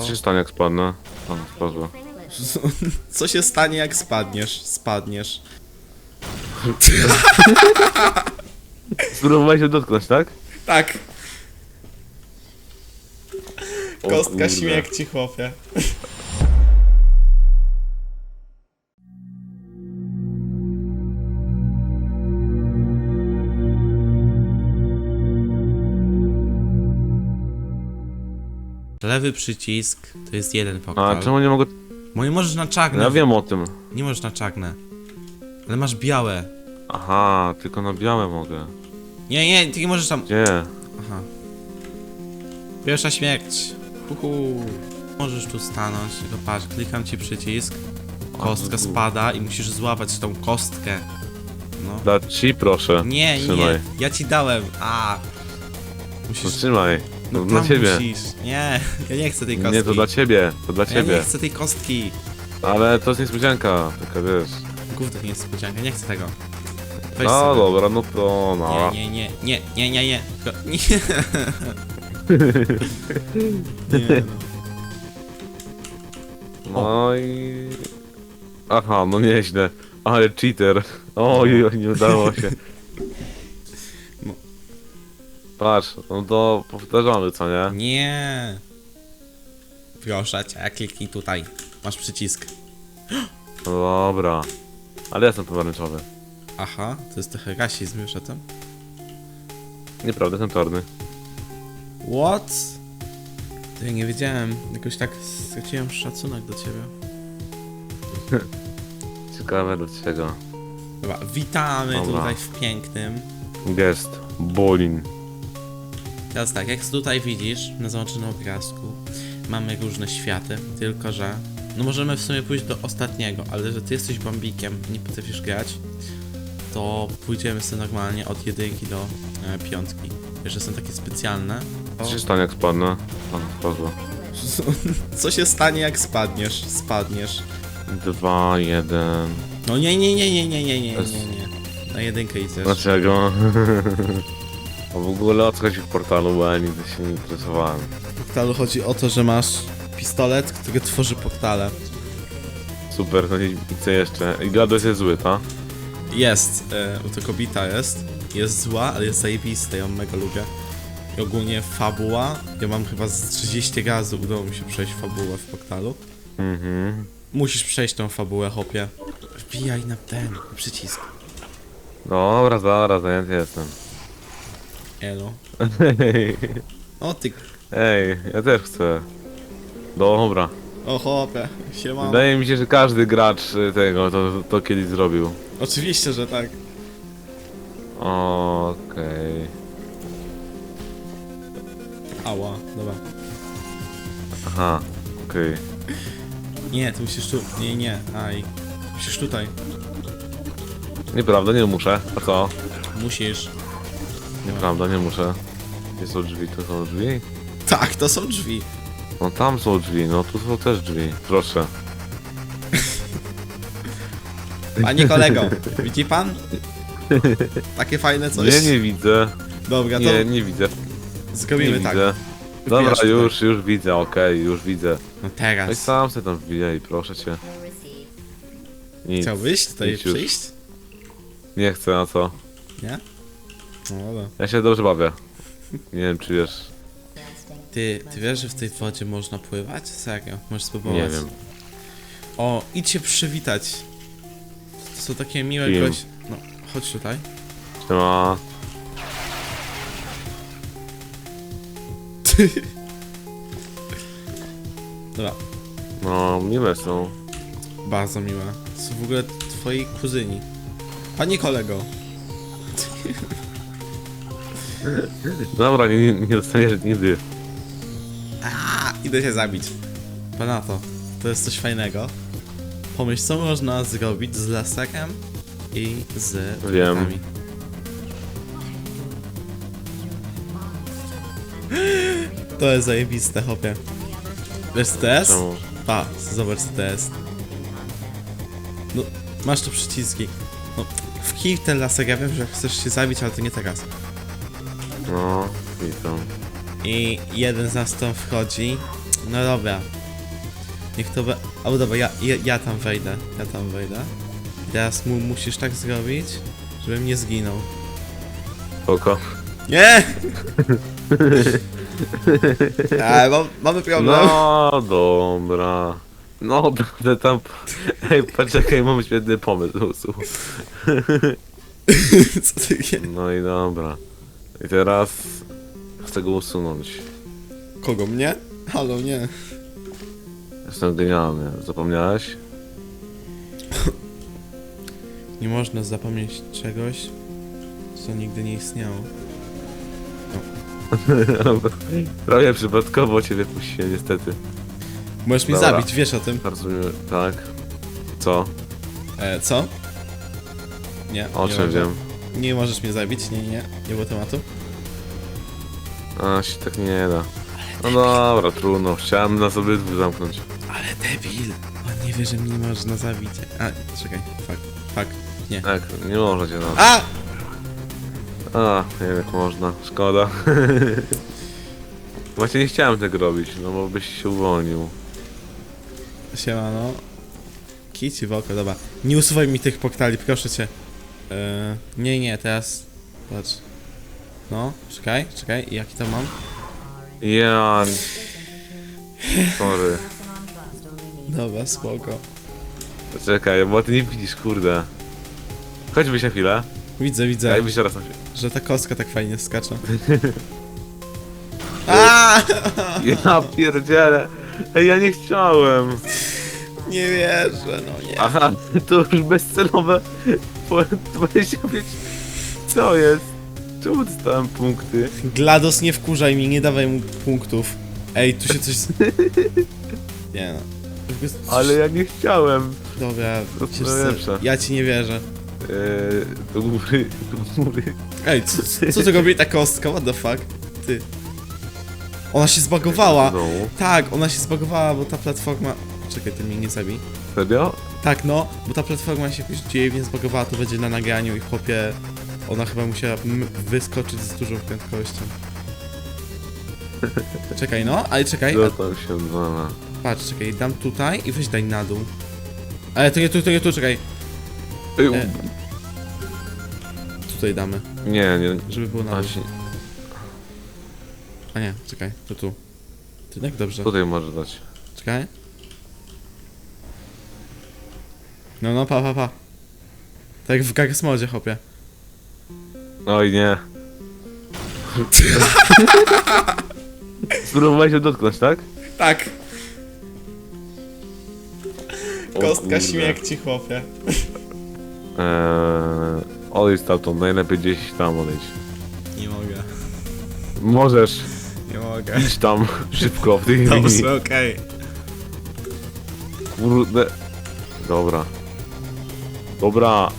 Co się stanie jak spadnę? No, spadło. Co się stanie jak spadniesz? Spadniesz. Spróbowałeś się dotknąć, tak? Tak. O Kostka kurde. śmierci, chłopie. Lewy przycisk to jest jeden A portal. czemu nie mogę... Bo nie możesz na czagnę. Ja wiem o tym. Nie możesz na czagnę. Ale masz białe. Aha, tylko na białe mogę. Nie, nie, ty nie możesz tam. Gdzie? Aha. Pierwsza śmierć. Uhu. Możesz tu stanąć, tylko patrz, klikam ci przycisk, kostka spada i musisz złapać tą kostkę. No. Dać ci proszę. Nie, Trzymaj. nie, ja ci dałem, a. No Musisz, trzymaj. No tam dla ciebie. musisz. Nie, ja nie chcę tej kostki. Nie, to dla ciebie. To dla ja ciebie. nie chcę tej kostki. Ale to jest niespodzianka. Taka wiesz. Gówno nie jest niespodzianka, nie chcę tego. Weź No sobie. dobra, no to no. Nie, nie, nie, nie, nie, nie, nie. Tylko- Nie. nie no. No i... Aha, no nieźle. Ale cheater. Oj, oj, nie udało się. Patrz, no to powtarzamy, co nie? Nie. Proszę cię, kliknij tutaj. Masz przycisk. No dobra. Ale jestem pomarańczowy. Aha, to jest trochę rasizm już o tym. Nieprawda, jestem czarny. What? To ja nie wiedziałem. Jakoś tak straciłem szacunek do ciebie. Ciekawe dlaczego. Dobra, witamy Dobra. tutaj w pięknym. Gest. Bolin. Teraz tak, jak tutaj widzisz na załączonym obrazku, mamy różne światy, tylko że no możemy w sumie pójść do ostatniego, ale że ty jesteś bambikiem i nie potrafisz grać, to pójdziemy sobie normalnie od jedynki do e, piątki. Wiesz, że są takie specjalne. Co się stanie jak spadnę? No, spadło. Co się stanie jak spadniesz? Spadniesz. Dwa, jeden. No nie, nie, nie, nie, nie, nie, nie, nie, nie. Na jedynkę idziesz. Dlaczego? A w ogóle o co chodzi w portalu, bo ja nigdy się nie interesowałem. W portalu chodzi o to, że masz pistolet, który tworzy portale. Super, no i i co jeszcze? I GLaDOS jest zły, tak? Jest, e, to kobita jest. Jest zła, ale jest zajebista, ja ją mega lubię. I ogólnie fabuła, ja mam chyba z 30 razy udało mi się przejść fabułę w portalu. Mhm. Musisz przejść tą fabułę, hopie. Wbijaj na ten przycisk. Dobra, zaraz, zajęty jestem. Elo. Ej, O ty, ej, ja też chcę. Dobra. o hopie, siema. Wydaje mi się, że każdy gracz y, tego to, to kiedyś zrobił. Oczywiście, że tak. Okej. Ała, dobra. Aha, okej. Nie, ty musisz tu, nie, nie, aj. Musisz tutaj, Nieprawda, nie muszę. A co? musisz. Nieprawda, nie muszę. Gdzie są drzwi? To są drzwi? Tak, to są drzwi. No tam są drzwi, no tu są też drzwi. Proszę. Panie kolego, widzi pan? Takie fajne coś. Nie, nie widzę. Dobra, to Nie, nie widzę. zrobimy nie tak. widzę. Dobra, już, już widzę, okej, już widzę. No No i teraz. sam sobie tam wbijaj, proszę cię. Nic. Chciałbyś tutaj Nic już. przyjść? Nie chcę, a co? Nie? No dobra. Ja się dobrze bawię. Nie wiem, czy wiesz. Ty, ty wiesz, że w tej wodzie można pływać? Serio, możesz spróbować. Nie wiem. O, idź się przywitać. To są takie miłe Kim? gości. No, chodź tutaj. Siema. Dobra, No, miłe są. bardzo miłe. To są w ogóle twoi kuzyni. Panie kolego. Dobra, nie, nie, nie dostaniesz nigdy. A, idę się zabić. Panato, to jest coś fajnego. Pomyśl, co można zrobić z laserem i z Wiem. To jest zajebiste, hopie. Wiesz co to jest? Czemu? Pa, zobacz co to jest. No, masz tu przyciski. No, w kij ten laser, ja wiem, że chcesz się zabić, ale to nie teraz. No, witam. I jeden z nas tam wchodzi No dobra. Niech to be... O dobra, ja, ja, ja tam wejdę. Ja tam wejdę. Teraz mu musisz tak zrobić, żebym nie zginął. Spoko. Nie! A, mam, mamy problem. No dobra. No dobrze, tam... Ej, poczekaj, mam świetny pomysł. Co ty? No i dobra. I teraz... Chcę go usunąć. Kogo, mnie? Halo, nie. Jestem genialny. Zapomniałeś? Nie można zapomnieć czegoś, co nigdy nie istniało. Prawie przypadkowo ciebie puściłem, niestety. Możesz mnie Dobra. zabić, wiesz o tym. Mi... Tak. Co? E, co? Nie, O nie czym mogę. wiem? Nie możesz mnie zabić, nie, nie, nie, było tematu. A, się tak nie da. No dobra, trudno. Chciałem nas obydwu zamknąć. Ale debil, on nie wie, że mnie można zabić. A, czekaj, fuck, fuck, nie. Tak, nie może cię nas. A! A, nie wiem jak można. Szkoda. Właśnie nie chciałem tego robić, no bo byś się uwolnił. Siemano. Kici w oko, dobra. Nie usuwaj mi tych portali, proszę cię. E, nie, nie, teraz... Patrz. No, czekaj, czekaj, jaki to mam? Ja... Sorry. Dobra, spoko. Czekaj, bo ty nie widzisz, kurde. Chodź na chwilę. Widzę, widzę, Daj byś raz na chwilę. że ta kostka tak fajnie skacze. A! Ja pierdzielę. Ej, ja nie chciałem. Nie wierzę, no nie. Aha, to już bezcelowe. Po 25. Co jest? Czemu dostałem punkty? GLaDOS nie wkurzaj mi, nie dawaj mu punktów. Ej, tu się coś... z- Nie no. Ale ja nie chciałem. Dobra, To co, najlepsze. ja ci nie wierzę. Eee, do góry, do góry. Ej, co, co to robi ta kostka? What the fuck? Ty. Ona się zbagowała. Tak, ona się zbagowała, bo ta platforma... Czekaj, ty mnie nie zabij. Serio? Tak, no, bo ta platforma się jakoś dziwnie zbagowała, to będzie na nagraniu i chłopie... Ona chyba musiała m- wyskoczyć z dużą prędkością. Czekaj, no, ale czekaj, a, Dostał się dwa. patrz, czekaj, dam tutaj i weź daj na dół. Ale to nie tu, to nie tu, czekaj. Ej, E. Tutaj damy, Nie, nie. żeby było na dół. Właśnie, A nie, czekaj, to tu. To tak dobrze. tutaj może dać. Czekaj. No, no, pa, pa, pa. Tak jak w Gags modzie, chłopie. Oj nie. Spróbowałeś się dotknąć, tak? Tak. O Kostka kurde. śmierci, chłopie. Eee, odejdź stamtąd, najlepiej gdzieś tam odejdź. Nie mogę. Możesz, Nie mogę. idź tam szybko w tej chwili. Dobrze, okej. Kurde. Dobra. Dobra,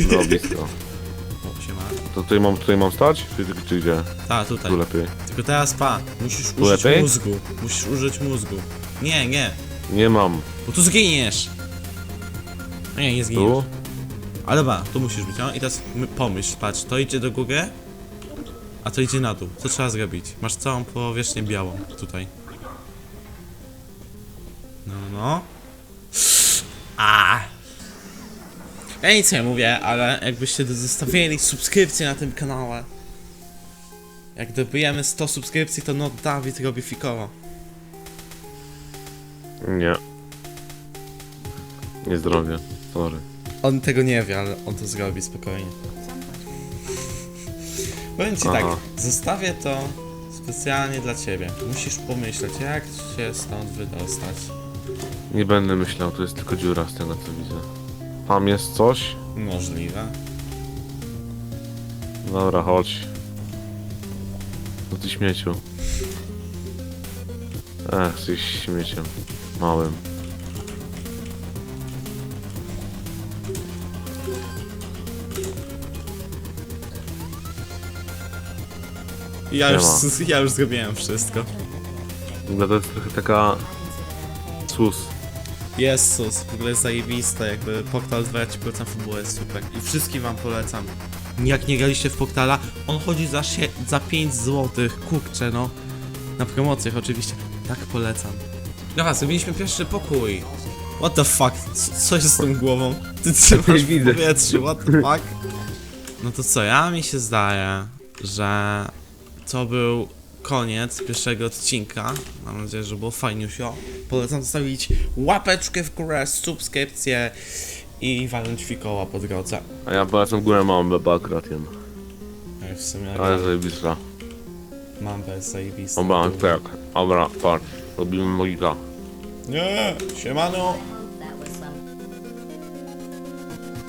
no blisko. O, siema. To tutaj mam, tutaj mam stać? Czy, czy gdzie? Ta, tutaj. Tu lepiej. Tylko teraz pa, musisz użyć lepiej? mózgu. Musisz użyć mózgu. Nie, nie, Nie mam. bo tu zginiesz. Nie, nie zginiesz. Tu? Ale dobra, tu musisz być, no i teraz my- pomyśl, patrz, to idzie do góry, a to idzie na dół. Co trzeba zrobić? Masz całą powierzchnię białą tutaj. No, no. A. Ja nic nie mówię, ale jakbyście zostawili subskrypcję na tym kanale. Jak dobijemy 100 subskrypcji, to no Dawid robi fikowo. Nie. Nie zrobię. Sorry. On tego nie wie, ale on to zrobi spokojnie. Powiem ci tak, Aha. zostawię to specjalnie dla ciebie. Musisz pomyśleć, jak się stąd wydostać. Nie będę myślał, to jest tylko dziura z tego co widzę. Tam jest coś? Możliwe. Dobra, chodź. No ty śmieciu. Ech, jesteś śmieciem. Małym. Ja już, ja już zrobiłem wszystko. W ogóle to jest trochę taka... Sus. Jezus, w ogóle jest zajebiste, jakby Portal 20% fabuły jest super. I wszystkim wam polecam. Jak nie graliście w Portala, on chodzi za, sie- za 5 zł, kurczę no. Na promocjach oczywiście. Tak polecam. Dobra, zrobiliśmy pierwszy pokój. What the fuck? Co, co się z tą głową? Ty trzymasz w powietrzu, what the fuck? No to co, ja mi się zdaje, że to był koniec pierwszego odcinka. Mam nadzieję, że było fajniusio. Polecam zostawić łapeczkę w górę, subskrypcję i walnąć fikoła po drodze. A ja polecam górę małą bo akurat jem. I w sumie Ale zajebista. mam bez zajebista. Dobra, tak. Dobra, patrz. Robimy. Nie, siemano!